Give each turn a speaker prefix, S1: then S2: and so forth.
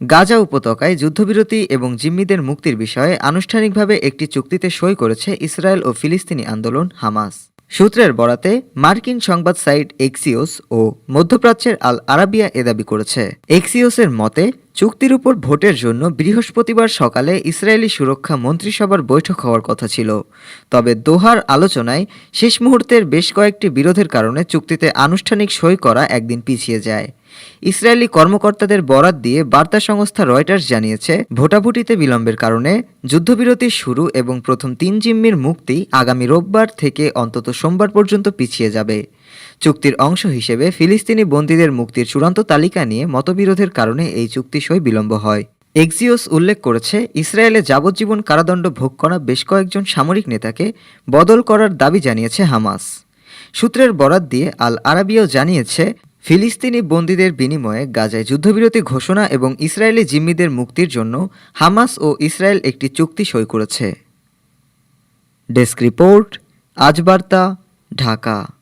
S1: গাজা উপত্যকায় যুদ্ধবিরতি এবং জিম্মিদের মুক্তির বিষয়ে আনুষ্ঠানিকভাবে একটি চুক্তিতে সই করেছে ইসরায়েল ও ফিলিস্তিনি আন্দোলন হামাস। সূত্রের বরাতে, মার্কিন সংবাদ সাইট এক্সিওস ও মধ্যপ্রাচ্যের আল আরাবিয়া এ দাবি করেছে। এক্সিওসের মতে, চুক্তির উপর ভোটের জন্য বৃহস্পতিবার সকালে ইসরায়েলি সুরক্ষা মন্ত্রিসভার বৈঠক হওয়ার কথা ছিল। তবে দোহার আলোচনায় শেষ মুহূর্তের বেশ কয়েকটি বিরোধের কারণে চুক্তিতে আনুষ্ঠানিক সই করা একদিন পিছিয়ে যায়। ইসরায়েলি কর্মকর্তাদের বরাত দিয়ে বার্তা সংস্থা রয়টার্স জানিয়েছে, ভোটাভুটিতে বিলম্বের কারণে যুদ্ধবিরতি শুরু এবং প্রথম তিন জিম্মির মুক্তি আগামী রোববার থেকে অন্তত সোমবার পর্যন্ত পিছিয়ে যাবে। চুক্তির অংশ হিসেবে ফিলিস্তিনি বন্দীদের মুক্তির চূড়ান্ত তালিকা নিয়ে মতবিরোধের কারণে এই চুক্তি সই বিলম্ব হয়। এক্সিওস উল্লেখ করেছে, ইসরায়েলে যাবজ্জীবন কারাদণ্ড ভোগ করা বেশ কয়েকজন সামরিক নেতাকে বদল করার দাবি জানিয়েছে হামাস। সূত্রের বরাত দিয়ে আল আরাবিয়াও জানিয়েছে ফিলিস্তিনি বন্দীদের বিনিময়ে গাজায় যুদ্ধবিরতি ঘোষণা এবং ইসরায়েলি জিম্মিদের মুক্তির জন্য হামাস ও ইসরায়েল একটি চুক্তি সই করেছে। Desk report, Ajbarta, Dhaka.